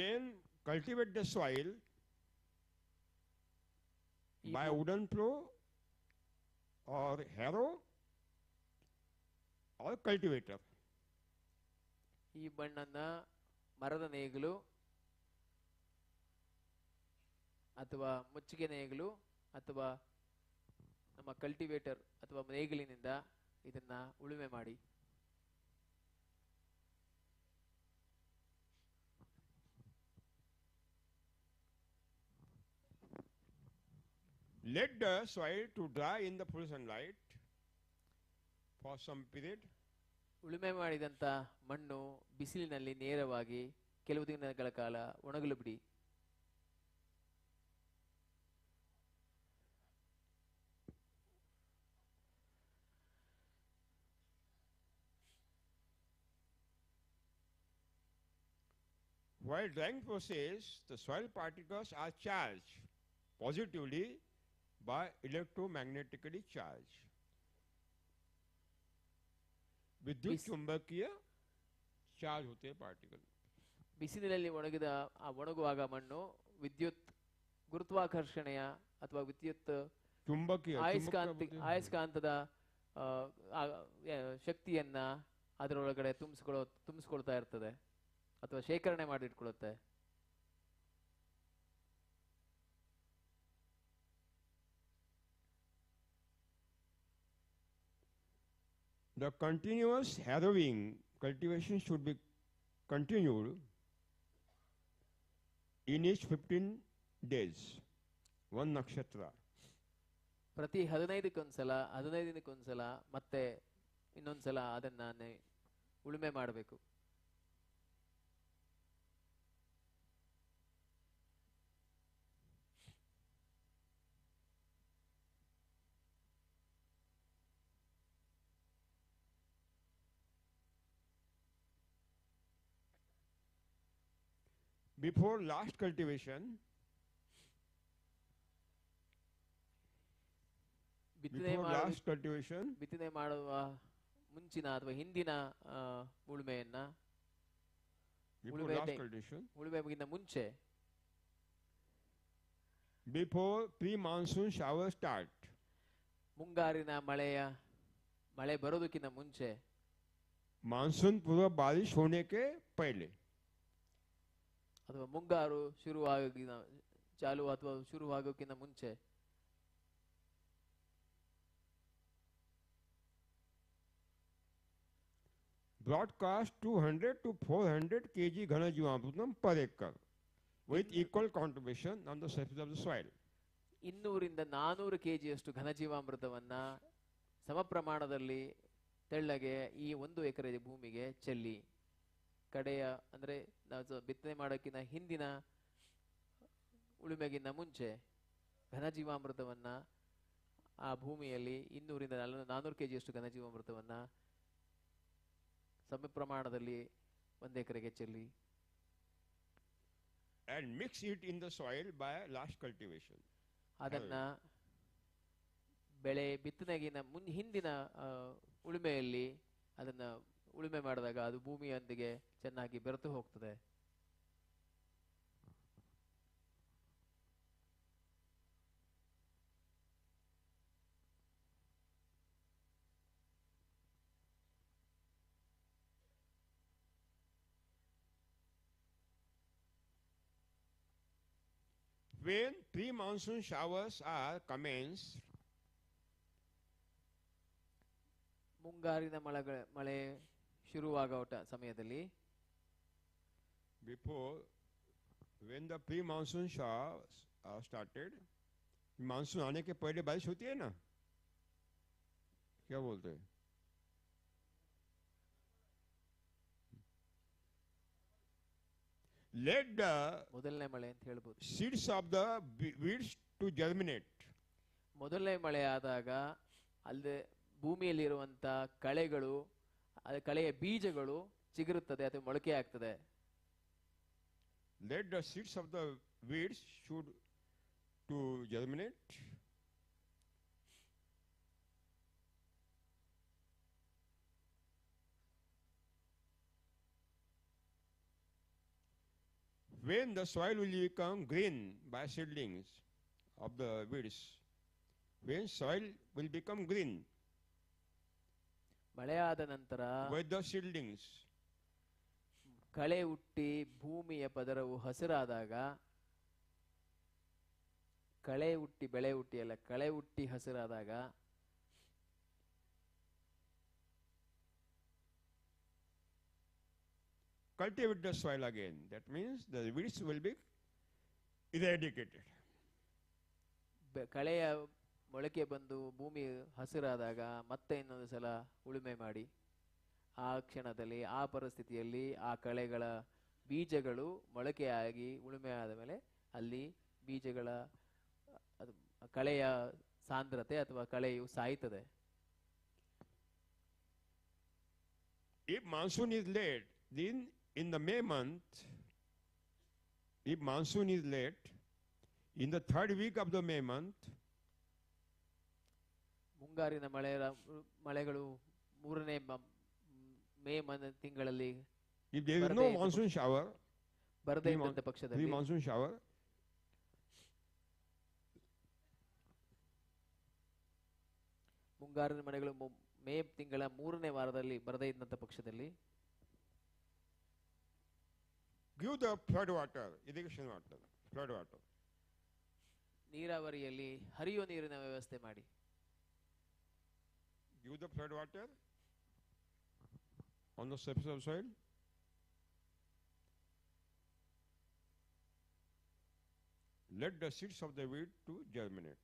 then cultivate the soil ಈ by wooden plow or harrow or cultivator. ಈ ಬಣ್ಣನ ಮರದ ನೇಗಿಲು ಅಥವಾ ಮುಚ್ಚಿಗೆ ನೇಗಿಲು ಅಥವಾ ನಮ್ಮ ಕಲ್ಟಿವೇಟರ್ ಅಥವಾ ನೇಗಿಲಿನಿಂದ ಇದನ್ನ ಉಳುಮೆ ಮಾಡಿ Let the soil to dry in the full sunlight for some period. ಉಳುಮೆ ಮಾಡಿದಂತ ಮಣ್ಣು ಬಿಸಿಲಿನಲ್ಲಿ ನೇರವಾಗಿ ಕೆಲವು ದಿನಗಳ ಕಾಲ ಒಣಗಲು ಬಿಡಿ While drying process, the soil particles are charged positively by electromagnetically charged. ವಿದ್ಯುತ್ ಚುಂಬಕೀಯ ಚಾರ್ಜ್ ಹೋತೆ ಪಾರ್ಟಿಕಲ್ ಬಿಸಿಲಿನಲ್ಲಿ ಒಣಗಿದ ಆ ಒಣಗುವಾಗ ಮಣ್ಣು ವಿದ್ಯುತ್ ಗುರುತ್ವಾಕರ್ಷಣೆಯ ಅಥವಾ ವಿದ್ಯುತ್ ಚುಂಬಕೀಯ ಆಯಸ್ಕಾಂತ ಆಯಸ್ಕಾಂತದ ಶಕ್ತಿಯನ್ನ ಅದರೊಳಗಡೆ ತುಂಬಿಸ್ಕೊಳ್ಳೋ ತುಂಬಿಸ್ಕೊಳ್ತಾ ಇರ್ತದೆ ಅಥವಾ ಶೇಖರಣೆ ಮಾಡಿಟ್ಕೊಳ್ಳುತ್ತೆ. The continuous harrowing cultivation should be continued in each 15 days, one nakshatra. prati ಪ್ರತಿ ಹದಿನೈದಕ್ಕೊಂದ್ಸಲ ಹದಿನೈದು ದಿನಕ್ಕೊಂದ್ಸಲ matte innond sala adanna ulume ಮಾಡಬೇಕು before last cultivation ಬಿತ್ತನೆ ಲಾಸ್ಟ್ ಕಲ್ಟಿವೇಶನ್ ಬಿತ್ತನೆ ಮಾಡುವ ಮುಂಚಿನ ಅಥವಾ ಹಿಂದಿನ ಉಳುಮೆಯನ್ನ ಉಳುಮೆಗಿಂತ ಮುಂಚೆ before pre monsoon shower start ಮುಂಗಾರಿನ ಮಳೆಯ ಮಳೆ ಬರೋದಕ್ಕಿಂತ ಮುಂಚೆ ಮಾನ್ಸೂನ್ ಪೂರ್ವ ಬಾರಿಶ್ ಹೋನೆ ಪೈಲೆ ಅಥವಾ ಮುಂಗಾರು ಶುರುವಾಗಿನ ಚಾಲು ಅಥವಾ ಶುರುವಾಗೋಕ್ಕಿಂತ ಮುಂಚೆ. Broadcast 200 ಕೆ 400 ಘನ ಜೀವಾಮೃತ per acre with equal contribution on the surface of the soil ಇನ್ನೂರಿಂದ ನಾನೂರು ಕೆ ಜಿಯಷ್ಟು ಘನಜೀವಾಮೃತವನ್ನು ಸಮ ಪ್ರಮಾಣದಲ್ಲಿ ತೆಳ್ಳಗೆ ಈ ಒಂದು ಎಕರೆ ಭೂಮಿಗೆ ಚೆಲ್ಲಿ. ಕಡೆಯ ಅಂದ್ರೆ ನಾವು ಬಿತ್ತನೆ ಮಾಡೋಕ್ಕಿಂತ ಹಿಂದಿನ ಉಳುಮೆಗಿಂತ ಮುಂಚೆ ಘನಜೀವಾಮೃತವನ್ನ ಆ ಭೂಮಿಯಲ್ಲಿ ಇನ್ನೂರಿಂದ ನಾಲ್- ಕೆ ಜಿಯಷ್ಟು ಘನಜೀವಾಮೃತವನ್ನ ಸಮ ಪ್ರಮಾಣದಲ್ಲಿ ಒಂದು ಎಕರೆಗೆ ಚೆಲ್ಲಿ and mix it in the soil by last cultivation. ಅದನ್ನ ಬೆಳೆ ಬಿತ್ತನೆಗಿನ ಮುನ್ ಹಿಂದಿನ ಉಳುಮೆಯಲ್ಲಿ ಅದನ್ನ ಉಳುಮೆ ಮಾಡಿದಾಗ ಅದು ಭೂಮಿಯೊಂದಿಗೆ ಚೆನ್ನಾಗಿ ಬೆರೆತು ಹೋಗ್ತದೆ. When pre-monsoon showers are commenced, ಮುಂಗಾರಿನ ಮಳೆಗಳ ಮಳೆ ಶುರುವಾಗೋ ಟ- ಸಮಯದಲ್ಲಿ before when the pre-monsoon showers are started, monsoon आने के पहले बारिश होती है ना क्या बोलते हैं let the ಮೊದಲನೇ ಮಳೆ ಅಂತ ಹೇಳ್ಬೋದು seeds of the be- weeds to germinate ಮೊದಲನೇ ಮಳೆ ಆದಾಗ ಅಲ್ಲದೆ ಭೂಮಿಯಲ್ಲಿರುವಂತ ಕಳೆಗಳು ಅದ ಕಳೆಯ ಬೀಜಗಳು ಚಿಗುರುತ್ತದೆ ಅಥವಾ ಮೊಳಕೆ ಆಗ್ತದೆ let the seeds of the weeds should to germinate when the soil will become green by seedlings of the weeds, when soil will become green ಮಳೆಯಾದ ನಂತರ ಶೀಲ್ಡಿಂಗ್ಸ್ ಕಳೆ ಹುಟ್ಟಿ ಭೂಮಿಯ ಪದರವು ಹಸಿರಾದಾಗ ಕಳೆ ಹುಟ್ಟಿ ಬೆಳೆ ಹುಟ್ಟಿ ಅಲ್ಲ ಕಳೆ ಹುಟ್ಟಿ ಹಸಿರಾದಾಗ cultivate soil again that means the will be eradicated ಕಳೆಯ ಮೊಳಕೆ ಬಂದು ಭೂಮಿ ಹಸಿರಾದಾಗ ಮತ್ತೆ ಇನ್ನೊಂದು ಸಲ ಉಳುಮೆ ಮಾಡಿ ಆ ಕ್ಷಣದಲ್ಲಿ ಆ ಪರಿಸ್ಥಿತಿಯಲ್ಲಿ ಆ ಕಳೆಗಳ ಬೀಜಗಳು ಮೊಳಕೆಯಾಗಿ ಉಳುಮೆ ಆದ ಮೇಲೆ ಅಲ್ಲಿ ಬೀಜಗಳ ಕಳೆಯ ಸಾಂದ್ರತೆ ಅಥವಾ ಕಳೆಯು ಸಾಯ್ತದೆ. If monsoon is late, then in the May month, if monsoon is late, in the third week of the May month, ಮುಂಗಾರಿನ ಮಳೆ ಮಳೆಗಳು ಮೂರನೇ ಮ- ತಿಂಗಳಲ್ಲಿ if there is ಬರದೇ no ಇದ್ದ monsoon shower, ಬರದೇ ಇದ್ದಂತ ಪಕ್ಷದಲ್ಲಿ pre-monsoon shower, ಮುಂಗಾರಿನ ಮಳೆಗಳು ಮು- ಮೇ ತಿಂಗಳ ಮೂರನೇ ವಾರದಲ್ಲಿ ಬರದೇ ಇದ್ದಂತ ಪಕ್ಷದಲ್ಲಿ give the flood water, irrigation water, flood water. ನೀರಾವರಿಯಲ್ಲಿ ಹರಿಯುವ ನೀರಿನ ವ್ಯವಸ್ಥೆ ಮಾಡಿ Give the flood water on the surface of soil. Let the seeds of the wheat to germinate.